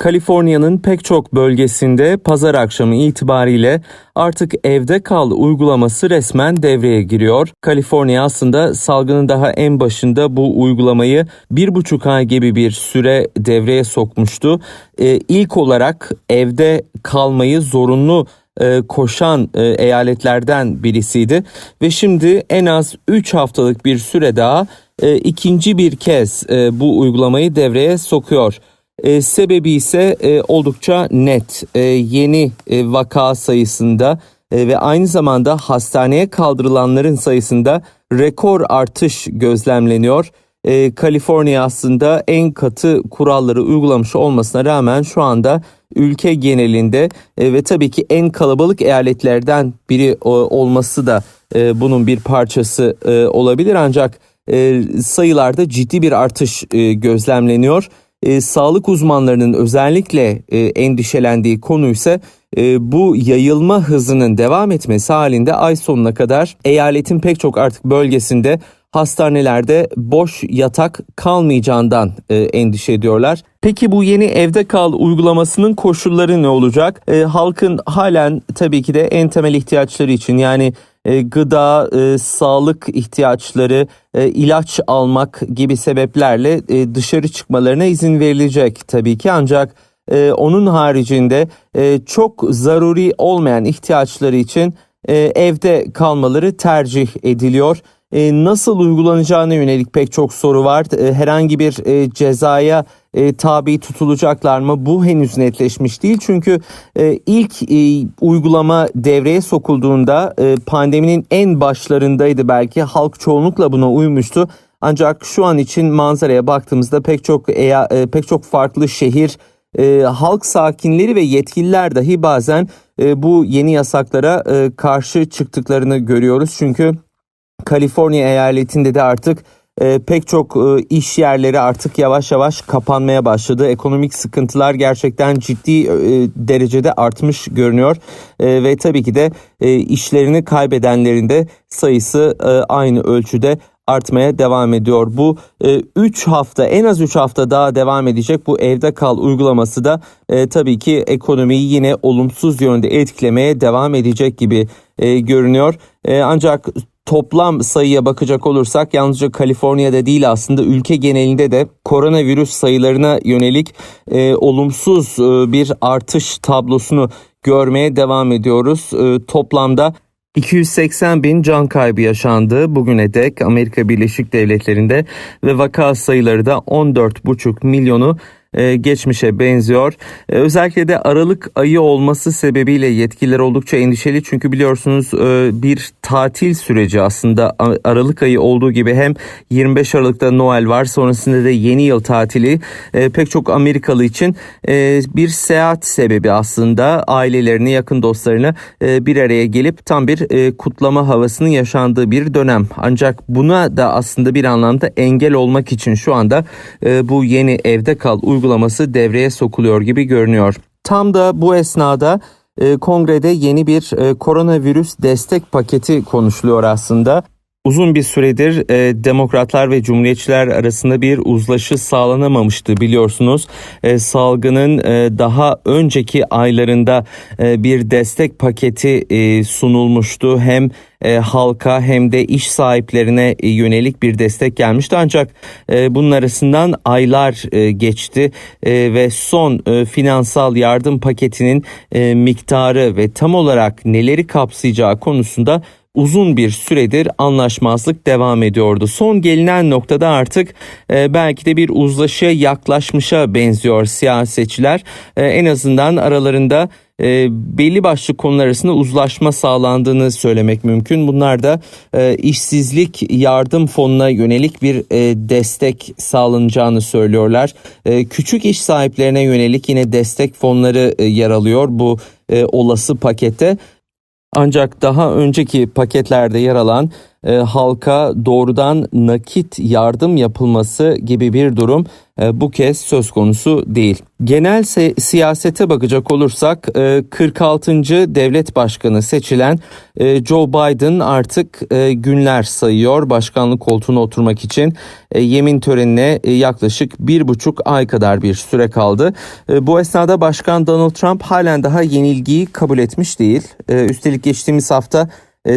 Kaliforniya'nın pek çok bölgesinde pazar akşamı itibariyle artık evde kal uygulaması resmen devreye giriyor. Kaliforniya aslında salgının daha en başında bu uygulamayı bir buçuk ay gibi bir süre devreye sokmuştu. Ee, ilk olarak evde kalmayı zorunlu e, koşan e, eyaletlerden birisiydi ve şimdi en az 3 haftalık bir süre daha e, ikinci bir kez bu uygulamayı devreye sokuyor. E, sebebi ise e, oldukça net. E, yeni e, vaka sayısında e, ve aynı zamanda hastaneye kaldırılanların sayısında rekor artış gözlemleniyor. E, Kaliforniya aslında en katı kuralları uygulamış olmasına rağmen şu anda ülke genelinde e, ve tabii ki en kalabalık eyaletlerden biri o, olması da e, bunun bir parçası e, olabilir ancak e, sayılarda ciddi bir artış e, gözlemleniyor e, sağlık uzmanlarının özellikle e, endişelendiği konu ise e, bu yayılma hızının devam etmesi halinde ay sonuna kadar eyaletin pek çok artık bölgesinde hastanelerde boş yatak kalmayacağından e, endişe ediyorlar. Peki bu yeni evde kal uygulamasının koşulları ne olacak? E, halkın halen tabii ki de en temel ihtiyaçları için yani e, gıda, e, sağlık ihtiyaçları, e, ilaç almak gibi sebeplerle dışarı çıkmalarına izin verilecek tabii ki ancak onun haricinde çok zaruri olmayan ihtiyaçları için evde kalmaları tercih ediliyor nasıl uygulanacağına yönelik pek çok soru var. Herhangi bir cezaya e, tabi tutulacaklar mı? Bu henüz netleşmiş değil. Çünkü e, ilk e, uygulama devreye sokulduğunda e, pandeminin en başlarındaydı belki. Halk çoğunlukla buna uymuştu. Ancak şu an için manzaraya baktığımızda pek çok e, pek çok farklı şehir e, halk sakinleri ve yetkililer dahi bazen e, bu yeni yasaklara e, karşı çıktıklarını görüyoruz. Çünkü Kaliforniya eyaletinde de artık e, pek çok e, iş yerleri artık yavaş yavaş kapanmaya başladı. Ekonomik sıkıntılar gerçekten ciddi e, derecede artmış görünüyor e, ve tabii ki de e, işlerini kaybedenlerin de sayısı e, aynı ölçüde artmaya devam ediyor. Bu 3 e, hafta en az 3 hafta daha devam edecek bu evde kal uygulaması da e, tabii ki ekonomiyi yine olumsuz yönde etkilemeye devam edecek gibi e, görünüyor. E, ancak toplam sayıya bakacak olursak yalnızca Kaliforniya'da değil aslında ülke genelinde de koronavirüs sayılarına yönelik e, olumsuz e, bir artış tablosunu görmeye devam ediyoruz. E, toplamda 280 bin can kaybı yaşandı bugüne dek Amerika Birleşik Devletleri'nde ve vaka sayıları da 14,5 milyonu e, geçmişe benziyor. E, özellikle de Aralık ayı olması sebebiyle yetkililer oldukça endişeli çünkü biliyorsunuz e, bir tatil süreci aslında Aralık ayı olduğu gibi hem 25 Aralık'ta Noel var sonrasında da yeni yıl tatili pek çok Amerikalı için bir seyahat sebebi aslında ailelerini yakın dostlarını bir araya gelip tam bir kutlama havasının yaşandığı bir dönem. Ancak buna da aslında bir anlamda engel olmak için şu anda bu yeni evde kal uygulaması devreye sokuluyor gibi görünüyor. Tam da bu esnada e, kongrede yeni bir e, koronavirüs destek paketi konuşuluyor aslında. Uzun bir süredir e, demokratlar ve cumhuriyetçiler arasında bir uzlaşı sağlanamamıştı biliyorsunuz. E, salgının e, daha önceki aylarında e, bir destek paketi e, sunulmuştu. Hem e, halka hem de iş sahiplerine e, yönelik bir destek gelmişti. Ancak e, bunun arasından aylar e, geçti e, ve son e, finansal yardım paketinin e, miktarı ve tam olarak neleri kapsayacağı konusunda uzun bir süredir anlaşmazlık devam ediyordu. Son gelinen noktada artık e, belki de bir uzlaşıya yaklaşmışa benziyor siyasetçiler. E, en azından aralarında e, belli başlı konular arasında uzlaşma sağlandığını söylemek mümkün. Bunlar da e, işsizlik yardım fonuna yönelik bir e, destek sağlanacağını söylüyorlar. E, küçük iş sahiplerine yönelik yine destek fonları e, yer alıyor bu e, olası pakette. Ancak daha önceki paketlerde yer alan e, halka doğrudan nakit yardım yapılması gibi bir durum e, bu kez söz konusu değil. Genel se- siyasete bakacak olursak e, 46. devlet başkanı seçilen e, Joe Biden artık e, günler sayıyor başkanlık koltuğuna oturmak için. E, yemin törenine e, yaklaşık bir buçuk ay kadar bir süre kaldı. E, bu esnada Başkan Donald Trump halen daha yenilgiyi kabul etmiş değil. E, üstelik geçtiğimiz hafta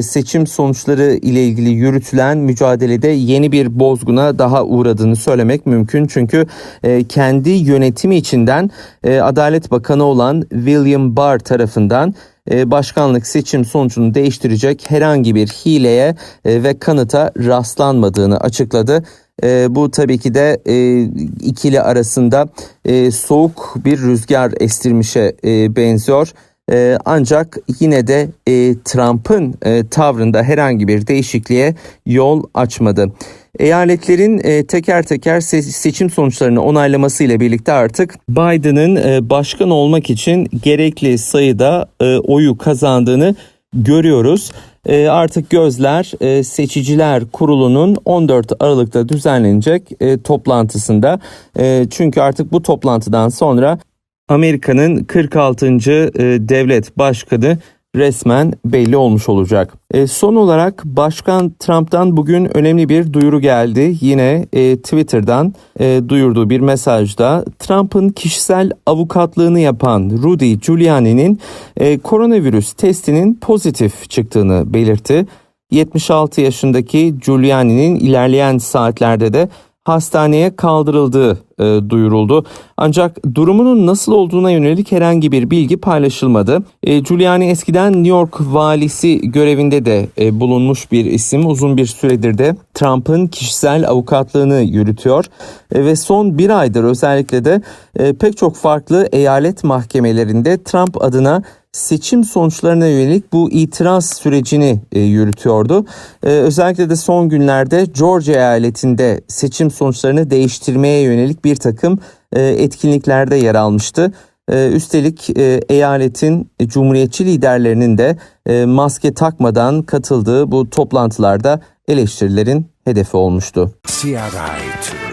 seçim sonuçları ile ilgili yürütülen mücadelede yeni bir bozguna daha uğradığını söylemek mümkün. Çünkü e, kendi yönetimi içinden e, Adalet Bakanı olan William Barr tarafından e, başkanlık seçim sonucunu değiştirecek herhangi bir hileye e, ve kanıta rastlanmadığını açıkladı. E, bu tabii ki de e, ikili arasında e, soğuk bir rüzgar estirmişe e, benziyor. E, ancak yine de e, Trump'ın e, tavrında herhangi bir değişikliğe yol açmadı. Eyaletlerin e, teker teker se- seçim sonuçlarını onaylamasıyla birlikte artık Biden'ın e, başkan olmak için gerekli sayıda e, oyu kazandığını görüyoruz. E, artık gözler e, seçiciler kurulunun 14 Aralık'ta düzenlenecek e, toplantısında. E, çünkü artık bu toplantıdan sonra Amerika'nın 46. e, devlet başkanı resmen belli olmuş olacak. E, son olarak Başkan Trump'tan bugün önemli bir duyuru geldi. Yine e, Twitter'dan duyurduğu bir mesajda Trump'ın kişisel avukatlığını yapan Rudy Giuliani'nin koronavirüs testinin pozitif çıktığını belirtti. 76 yaşındaki Giuliani'nin ilerleyen saatlerde de hastaneye kaldırıldığı e, duyuruldu. Ancak durumunun nasıl olduğuna yönelik herhangi bir bilgi paylaşılmadı. E, Giuliani eskiden New York valisi görevinde de e, bulunmuş bir isim. Uzun bir süredir de Trump'ın kişisel avukatlığını yürütüyor. E, ve son bir aydır özellikle de e, pek çok farklı eyalet mahkemelerinde Trump adına seçim sonuçlarına yönelik bu itiraz sürecini e, yürütüyordu. E, özellikle de son günlerde Georgia eyaletinde seçim sonuçlarını değiştirmeye yönelik bir takım e, etkinliklerde yer almıştı. E, üstelik e, eyaletin cumhuriyetçi liderlerinin de e, maske takmadan katıldığı bu toplantılarda eleştirilerin hedefi olmuştu. CRI